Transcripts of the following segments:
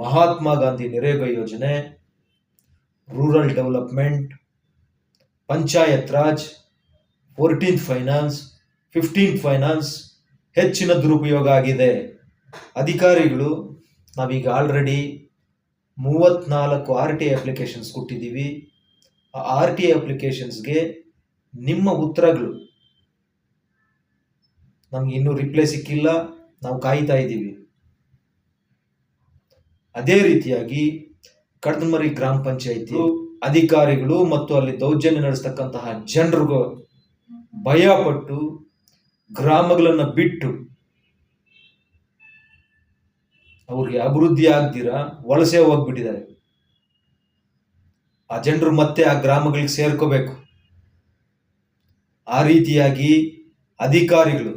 ಮಹಾತ್ಮ ಗಾಂಧಿ ನರೇಗಾ ಯೋಜನೆ rural development panchayat raj fourteenth finance fifteenth finance ಹೆಚ್ಚಿನ ದುರುಪಯೋಗ ಆಗಿದೆ. ಅಧಿಕಾರಿಗಳು, ನಾವೀಗ ಆಲ್ರೆಡಿ ಮೂವತ್ನಾಲ್ಕು ಆರ್ ಟಿ ಅಪ್ಲಿಕೇಶನ್ಸ್ ಕೊಟ್ಟಿದ್ದೀವಿ. ಆ ಆರ್ ಟಿ ಐ ಅಪ್ಲಿಕೇಶನ್ಸ್ಗೆ ನಿಮ್ಮ ಉತ್ತರಗಳು. ನಮ್ಗೆ ಇನ್ನೂ ರಿಪ್ಲೈ ಸಿಕ್ಕಿಲ್ಲ. ನಾವು ಕಾಯ್ತಾ ಇದ್ದೀವಿ. ಅದೇ ರೀತಿಯಾಗಿ ಕಡದಮರಿ ಗ್ರಾಮ ಪಂಚಾಯಿತಿ ಅಧಿಕಾರಿಗಳು ಮತ್ತು ಅಲ್ಲಿ ದೌರ್ಜನ್ಯ ನಡೆಸ್ತಕ್ಕಂತಹ ಜನರಿಗೂ ಭಯಪಟ್ಟು ಗ್ರಾಮಗಳನ್ನು ಬಿಟ್ಟು ಅವ್ರಿಗೆ ಅಭಿವೃದ್ಧಿ ಆಗ್ದಿರಾ ವಲಸೆ ಹೋಗ್ಬಿಟ್ಟಿದ್ದಾರೆ. ಆ ಜನರು ಮತ್ತೆ ಆ ಗ್ರಾಮಗಳಿಗೆ ಸೇರ್ಕೋಬೇಕು. ಆ ರೀತಿಯಾಗಿ ಅಧಿಕಾರಿಗಳು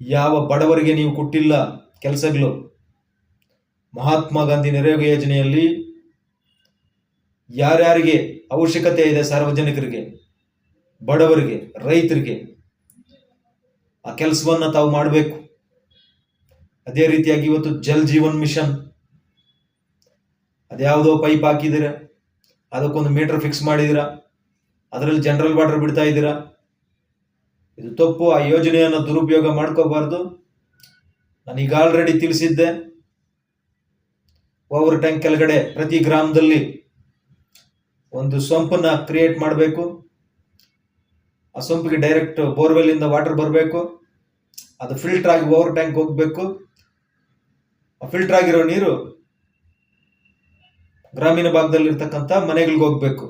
ಯಾವ ಬಡವರಿಗೆ ನೀವು ಕೊಟ್ಟಿಲ್ಲ ಕೆಲಸಗಳು ಮಹಾತ್ಮ ಗಾಂಧಿ ನರೇಗಾ ಯೋಜನೆಯಲ್ಲಿ ಯಾರ್ಯಾರಿಗೆ ಅವಶ್ಯಕತೆ ಇದೆ ಸಾರ್ವಜನಿಕರಿಗೆ, ಬಡವರಿಗೆ, ರೈತರಿಗೆ, ಆ ಕೆಲಸವನ್ನ ತಾವು ಮಾಡಬೇಕು. ಅದೇ ರೀತಿಯಾಗಿ ಇವತ್ತು ಜಲ್ ಜೀವನ್ ಮಿಷನ್, ಅದ್ಯಾವುದೋ ಪೈಪ್ ಹಾಕಿದಿರ ಅದಕ್ಕೊಂದು ಮೀಟರ್ ಫಿಕ್ಸ್ ಮಾಡಿದ್ದೀರಾ, ಅದರಲ್ಲಿ ಜನರಲ್ ವಾಟರ್ ಬಿಡ್ತಾ ಇದ್ದೀರಾ, ಇದು ತಪ್ಪು. ಆ ಯೋಜನೆಯನ್ನು ದುರುಪಯೋಗ ಮಾಡ್ಕೋಬಾರ್ದು. ಈಗ ಆಲ್ರೆಡಿ ತಿಳಿಸಿದ್ದೆ. ಓವರ್ ಟ್ಯಾಂಕ್ ಕೆಳಗಡೆ ಪ್ರತಿ ಗ್ರಾಮದಲ್ಲಿ ಒಂದು ಸಂಪನ್ನ ಕ್ರಿಯೇಟ್ ಮಾಡಬೇಕು. ಆ ಸೊಂಪಿಗೆ ಡೈರೆಕ್ಟ್ ಬೋರ್ವೆಲ್ ಇಂದ ವಾಟರ್ ಬರಬೇಕು. ಅದು ಫಿಲ್ಟರ್ ಆಗಿ ಓವರ್ ಟ್ಯಾಂಕ್ ಹೋಗಬೇಕು. ಆ ಫಿಲ್ಟರ್ ಆಗಿರೋ ನೀರು ಗ್ರಾಮೀಣ ಭಾಗದಲ್ಲಿರ್ತಕ್ಕಂಥ ಮನೆಗಳಿಗೆ ಹೋಗಬೇಕು.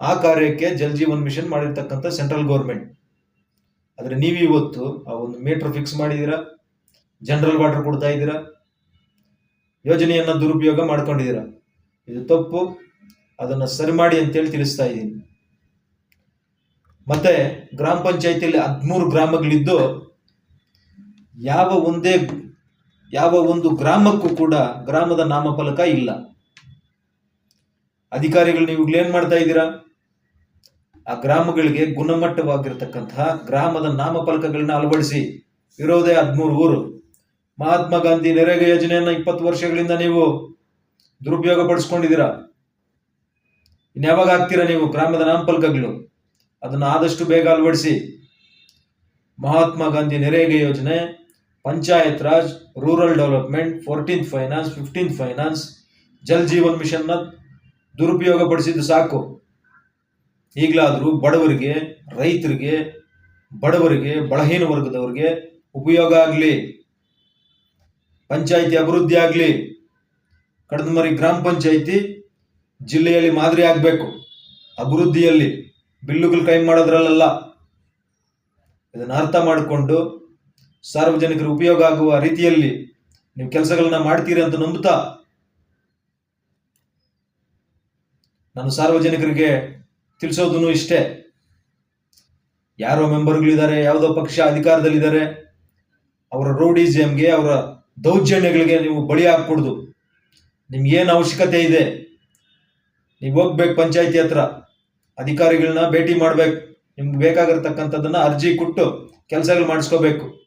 ಆ ಕಾರ್ಯಕ್ಕೆ ಜಲ್ ಜೀವನ್ ಮಿಷನ್ ಮಾಡಿರ್ತಕ್ಕಂಥ ಸೆಂಟ್ರಲ್ ಗೌರ್ಮೆಂಟ್. ಆದರೆ ನೀವು ಇವತ್ತು ಆ ಒಂದು ಮೀಟರ್ ಫಿಕ್ಸ್ ಮಾಡಿದ್ದೀರಾ ಜನರಲ್ ವಾಟರ್ ಕೊಡ್ತಾ ಇದ್ದೀರಾ ಯೋಜನೆಯನ್ನ ದುರುಪಯೋಗ ಮಾಡ್ಕೊಂಡಿದ್ದೀರ? ಇದು ತಪ್ಪು. ಅದನ್ನ ಸರಿ ಮಾಡಿ ಅಂತೇಳಿ ತಿಳಿಸ್ತಾ ಇದ್ದೀನಿ. ಮತ್ತೆ ಗ್ರಾಮ ಪಂಚಾಯತಿಯಲ್ಲಿ ಹದಿಮೂರು ಗ್ರಾಮಗಳಿದ್ದು, ಯಾವ ಒಂದೇ, ಯಾವ ಒಂದು ಗ್ರಾಮಕ್ಕೂ ಕೂಡ ಗ್ರಾಮದ ನಾಮಫಲಕ ಇಲ್ಲ. ಅಧಿಕಾರಿಗಳು ನೀವು ಏನ್ ಮಾಡ್ತಾ ಇದ್ದೀರಾ? ಆ ಗ್ರಾಮಗಳಿಗೆ ಗುಣಮಟ್ಟವಾಗಿರ್ತಕ್ಕಂತಹ ಗ್ರಾಮದ ನಾಮಫಲಕಗಳನ್ನ ಅಳವಡಿಸಿ. ಇರೋದೇ ಹದಿಮೂರು ಊರು. ಮಹಾತ್ಮ ಗಾಂಧಿ ನರೇಗಾ ಯೋಜನೆಯನ್ನ ಇಪ್ಪತ್ತು ವರ್ಷಗಳಿಂದ ನೀವು ದುರುಪಯೋಗ ಪಡಿಸ್ಕೊಂಡಿದ್ದೀರಾ? ಇನ್ಯಾವಾಗ ಆಗ್ತೀರಾ ನೀವು ಗ್ರಾಮದ ನಾಮಫಲಕಗಳು? ಅದನ್ನು ಆದಷ್ಟು ಬೇಗ ಅಳವಡಿಸಿ. ಮಹಾತ್ಮ ಗಾಂಧಿ ನರೇಗಾ ಯೋಜನೆ, panchayat raj, rural development, fourteenth finance, fifteenth finance, Jal Jeevan ಮಿಷನ್ನ ದುರುಪಯೋಗ ಪಡಿಸಿದ್ದು ಸಾಕು. ಈಗಲಾದರೂ ಬಡವರಿಗೆ, ರೈತರಿಗೆ, ಬಡವರಿಗೆ, ಬಲಹೀನ ವರ್ಗದವರಿಗೆ ಉಪಯೋಗ ಆಗಲಿ. ಪಂಚಾಯಿತಿ ಅಭಿವೃದ್ಧಿ ಆಗಲಿ ಕಡದಮರಿ ಗ್ರಾಮ ಪಂಚಾಯಿತಿ ಜಿಲ್ಲೆಯಲ್ಲಿ ಮಾದರಿ ಆಗಬೇಕು. ಅಭಿವೃದ್ಧಿಯಲ್ಲಿ ಬಿಲ್ಲುಗಳು ಕೈ ಮಾಡೋದ್ರಲ್ಲ ಇದನ್ನು ಅರ್ಥ ಮಾಡಿಕೊಂಡು ಸಾರ್ವಜನಿಕರು ಉಪಯೋಗ ಆಗುವ ರೀತಿಯಲ್ಲಿ ನೀವು ಕೆಲಸಗಳನ್ನ ಮಾಡ್ತೀರಿ ಅಂತ ನಂಬುತ್ತಾ? ನಾನು ಸಾರ್ವಜನಿಕರಿಗೆ ತಿಳಿಸೋದನ್ನು ಇಷ್ಟೇ. ಯಾರೋ ಮೆಂಬರ್ಗಳಿದ್ದಾರೆ, ಯಾವುದೋ ಪಕ್ಷ ಅಧಿಕಾರದಲ್ಲಿದ್ದಾರೆ, ಅವರ ರೌಡಿಸಮ್ಗೆ ಅವರ ದೌರ್ಜನ್ಯಗಳಿಗೆ ನೀವು ಬಳಿ ಹಾಕ್ಬಿಡ್ದು. ನಿಮ್ಗೆ ಏನು ಅವಶ್ಯಕತೆ ಇದೆ? ನೀವು ಹೋಗ್ಬೇಕು ಪಂಚಾಯತಿ ಹತ್ರ. ಅಧಿಕಾರಿಗಳನ್ನ ಭೇಟಿ ಮಾಡ್ಬೇಕು. ನಿಮ್ಗೆ ಬೇಕಾಗಿರ್ತಕ್ಕಂಥದ್ದನ್ನ ಅರ್ಜಿ ಕೊಟ್ಟು ಕೆಲಸಗಳು ಮಾಡಿಸ್ಕೋಬೇಕು.